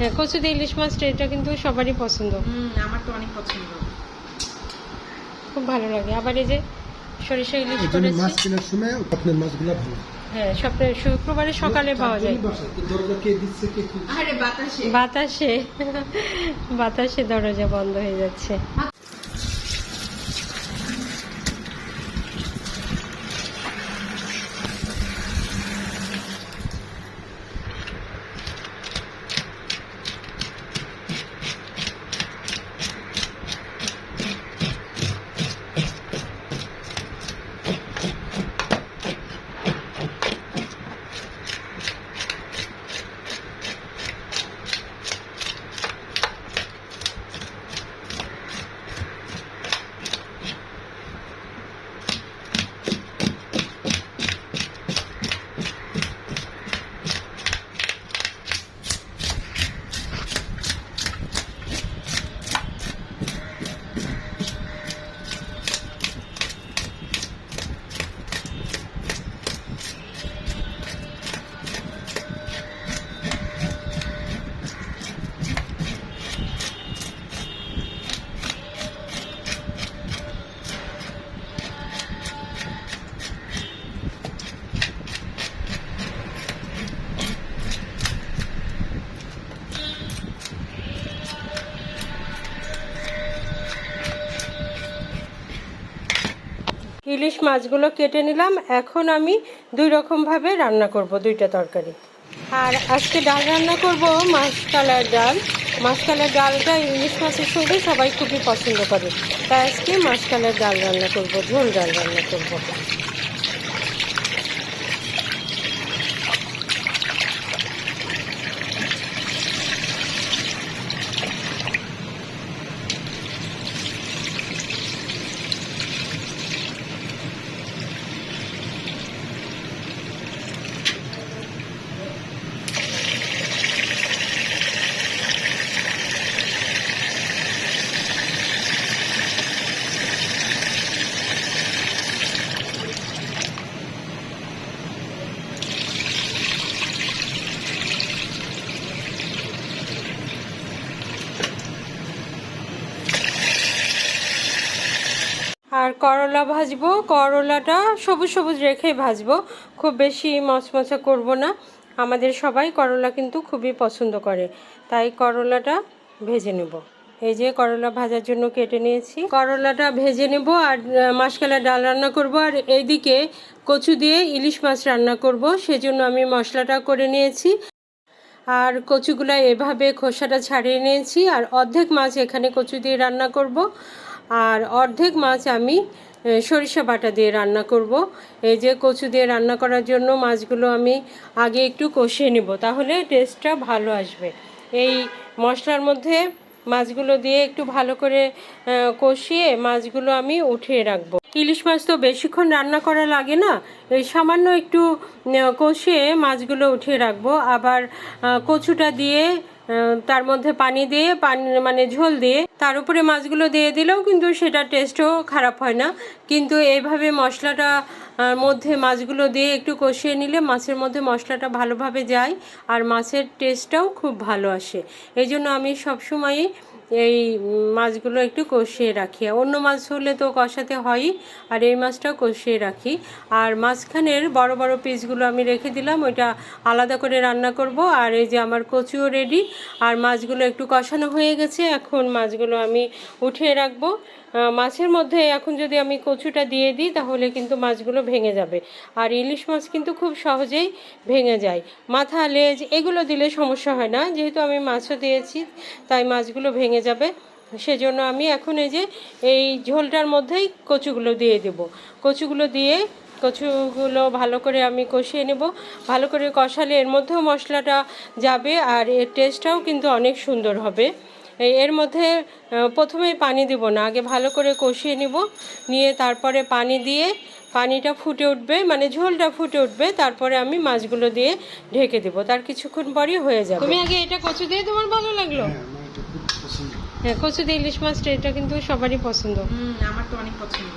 হ্যাঁ কচুতে ইলিশ মাছটা এটা কিন্তু সবারই পছন্দ। হুম আমার তো অনেক পছন্দ। খুব ভালো লাগে। আবার এই যে সরিষা ইলিশ এই জন্য করেছি। মাছ কেনার সময় আপনার মাছগুলো ভালো। হ্যাঁ সপ্তাহে শুক্রবারে সকালে পাওয়া যায়। বাতাসে। বাতাসে বাতাসে দরজা বন্ধ হয়ে যাচ্ছে। ইলিশ মাছগুলো কেটে নিলাম। এখন আমি দুই রকমভাবে রান্না করব, দুইটা তরকারি। আর আজকে ডাল রান্না করব মাছকালার ডাল। মাছকালার ডালটা ইলিশ মাছের সঙ্গে সবাই খুবই পছন্দ করে। তাই আজকে মাছকালার ডাল রান্না করব, ঝোল ডাল রান্না করব। আর করলা ভাজবো, করলাটা সবুজ সবুজ রেখে ভাজবো। খুব বেশি মচমচা করব না। আমাদের সবাই করলা কিন্তু খুবই পছন্দ করে। তাই করলাটা ভেজে নেব। এই যে করলা ভাজার জন্য কেটে নিয়েছি। করলাটা ভেজে নেব আর মাসকলা ডাল রান্না করব। আর এইদিকে কচু দিয়ে ইলিশ মাছ রান্না করব। সেজন্য আমি মশলাটা করে নিয়েছি। আর কচুগুলো এভাবে খোসাটা ছাড়িয়ে নিয়েছি। আর অর্ধেক মাছ এখানে কচু দিয়ে রান্না করব। আর অর্ধেক মাছ আমি সরিষা বাটা দিয়ে রান্না করব। এই যে কচু দিয়ে রান্না করার জন্য মাছগুলো আমি আগে একটু কষিয়ে নেব, তাহলে টেস্টটা ভালো আসবে। এই মশলার মধ্যে মাছগুলো দিয়ে একটু ভালো করে কষিয়ে মাছগুলো আমি উঠিয়ে রাখব। ইলিশ মাছ তো বেশিক্ষণ রান্না করা লাগে না এই সামান্য একটু কষিয়ে মাছগুলো উঠিয়ে রাখব। আবার কচুটা দিয়ে তার মধ্যে পানি দিয়ে, পানি মানে ঝোল দিয়ে তার উপরে মাছগুলো দিয়ে দিলেও কিন্তু সেটা টেস্টও খারাপ হয় না। কিন্তু এইভাবে মশলাটা মধ্যে মাছগুলো দিয়ে একটু কষিয়ে নিলে মাছের মধ্যে মশলাটা ভালোভাবে যায় আর মাছের টেস্টটাও খুব ভালো আসে। এই জন্য আমি সবসময়ই এই মাছগুলো একটু কষিয়ে রাখি। অন্য মাছ হলে তো কষাতে হয়ই, আর এই মাছটাও কষিয়ে রাখি। আর মাঝখানের বড় বড় পিসগুলো আমি রেখে দিলাম, ওইটা আলাদা করে রান্না করব। আর এই যে আমার কচুও রেডি আর মাছগুলো একটু কষানো হয়ে গেছে, এখন মাছগুলো আমি উঠিয়ে রাখব। মাছের মধ্যে এখন যদি আমি কচুটা দিয়ে দিই, তাহলে কিন্তু মাছগুলো ভেঙে যাবে। আর ইলিশ মাছ কিন্তু খুব সহজেই ভেঙে যায়। মাথা, লেজ, এগুলো দিলে সমস্যা হয় না। যেহেতু আমি মাছও দিয়েছি, তাই মাছগুলো ভেঙে যাবে। সেজন্য আমি এখন এই যে, এই ঝোলটার মধ্যেই কচুগুলো দিয়ে দেব। কচুগুলো দিয়ে, কচুগুলো ভালো করে আমি কষিয়ে নেব। ভালো করে কষালে এর মধ্যেও মশলাটা যাবে, আর এর টেস্টটাও কিন্তু অনেক সুন্দর হবে। এর মধ্যে প্রথমেই পানি দিব না আগে ভালো করে কষিয়ে নিব নিয়ে তারপরে পানি দিয়ে পানিটা ফুটে উঠবে মানে ঝোলটা ফুটে উঠবে তারপরে আমি মাছগুলো দিয়ে ঢেকে দেব তার কিছুক্ষণ পরই হয়ে যাবে। তুমি আগে এটা কচু দিয়ে তোমার ভালো লাগল? হ্যাঁ হ্যাঁ কচু দিয়ে ইলিশ মাছটা এটা কিন্তু সবারই পছন্দ। হুম আমার তো অনেক পছন্দ।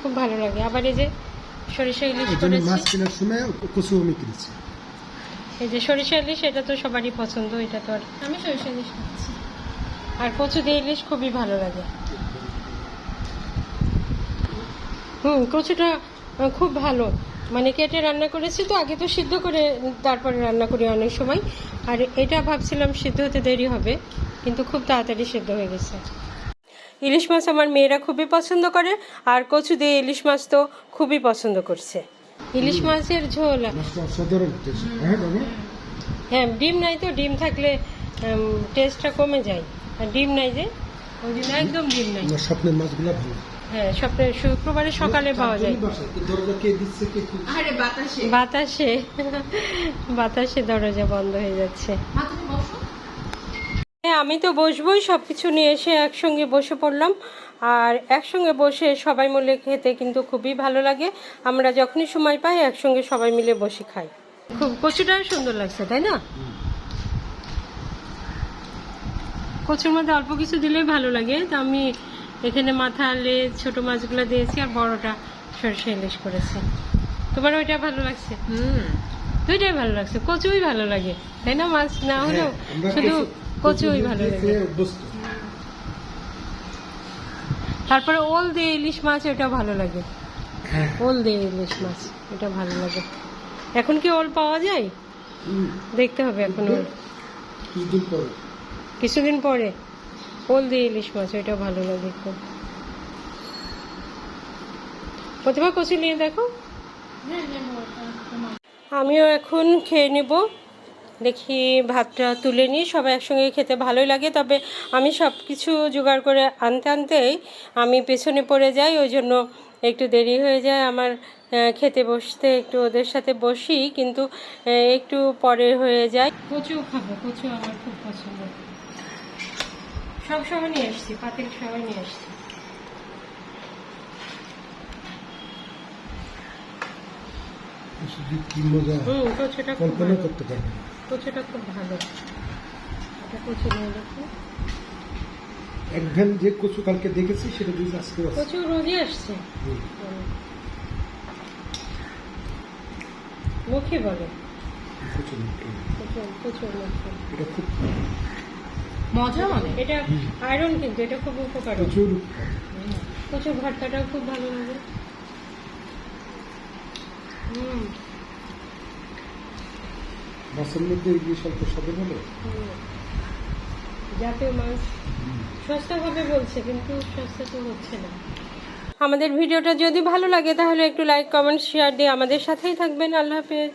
খুব ভালো লাগে। আবার এই যে সরিষা ইলিশ করেছি। মাছ কেনার সময় কচু আমি কিনেছি। এই যে সরিষা ইলিশ এটা তো সবারই পছন্দ এটা তো আর আমি সরিষা ইলিশ খাচ্ছি। আর কচু দিয়ে ইলিশ খুবই ভালো লাগে। হুম কচুটা খুব ভালো। মানে কেটে রান্না করেছি তো আগে তো সিদ্ধ করে তারপরে রান্না করি অনেক সময়। আর এটা ভাবছিলাম সিদ্ধ হতে দেরি হবে কিন্তু খুব তাড়াতাড়ি সিদ্ধ হয়ে গেছে। ইলিশ মাছ আমার মেয়েরা খুবই পছন্দ করে আর কচু দিয়ে ইলিশ মাছ তো খুবই পছন্দ করছে। ইলিশ মাছের ঝোল। হ্যাঁ হ্যাঁ ডিম নাই তো ডিম থাকলে টেস্টটা কমে যায়। আর ডিম নাই যে ওই জন্য একদম ডিম নাই। স্বপ্নের মাছগুলা ভালো। হ্যাঁ সপ্তাহে শুক্রবারে সকালে পাওয়া যায়। বাতাসে। বাতাসে। বাতাসে দরজা বন্ধ হয়ে যাচ্ছে। মা তুমি বসো। হ্যাঁ আমি তো বসবোই সব কিছু নিয়ে এসে একসঙ্গে বসে পড়লাম। আর একসঙ্গে বসে সবাই মিলে খেতে কিন্তু খুবই ভালো লাগে। আমরা যখনই সময় পাই একসঙ্গে সবাই মিলে বসে খাই। খুব কচুটাও সুন্দর লাগছে তাই না? কচুর মধ্যে অল্প কিছু দিলেই ভালো লাগে। তো আমি এখানে মাথা আলে ছোট মাছগুলো দিয়েছি আর বড়টা সরষে ইলিশ করেছি। তোমার ওইটা ভালো লাগছে? হুম। দুইটাই ভালো লাগছে কচুই ভালো লাগে। তাই না মাছ? না হলেও হ্যাঁ, শুধু কচুই ভালো লাগে। তারপরে ওল দিয়ে ইলিশ মাছ ওটা ভালো লাগে। হ্যাঁ। ওল দিয়ে ইলিশ মাছ এটা ভালো লাগে। এখন কি ওল পাওয়া যায়? দেখতে হবে এখন ওল। কিছুদিন পরে। ওল দিয়ে ইলিশ মাছ ওইটা ভালো লাগে খুব। প্রতিভা কচু নিয়ে দেখো। আমিও এখন খেয়ে নেব। দেখি ভাতটা তুলে নিই, সবাই একসঙ্গে খেতে ভালোই লাগে। তবে আমি সব কিছু জোগাড় করে আনতে আনতেই আমি পেছনে পড়ে যাই, ওই জন্য একটু দেরি হয়ে যায় আমার খেতে বসতে, একটু ওদের সাথে বসি, কিন্তু একটু পরে হয়ে যায়। কচু খাব, কচু আমার খুব পছন্দ। সব সময় নিয়ে এসছি পাতিল সময় নিয়ে এসছি শুধু কি মজা হুম কচুটা কল্পনা করতে পারবে না। কচুটা খুব ভালো। এটা কচু নিয়ে দেখো। এক ভ্যান যে কচু কালকে দেখেছি সেটা দিয়ে আজকে কচু রোজই আসছে? মুখে বলে। কচু মুখে। কচু মুখে। এটা খুব মজা মানে? এটা আয়রন কিন্তু এটা খুব উপকার। প্রচুর কচুর ভর্তাটাও খুব ভালো লাগে। হুম। মধ্যে গিয়ে স্বল্প সাথে বলে হুম। জাতীয় মাছ। হবে বলছে কিন্তু সস্তা তো হচ্ছে না। আমাদের ভিডিওটা যদি ভালো লাগে তাহলে একটু লাইক কমেন্ট শেয়ার দিয়ে আমাদের সাথেই থাকবেন। আল্লাহ হাফেজ।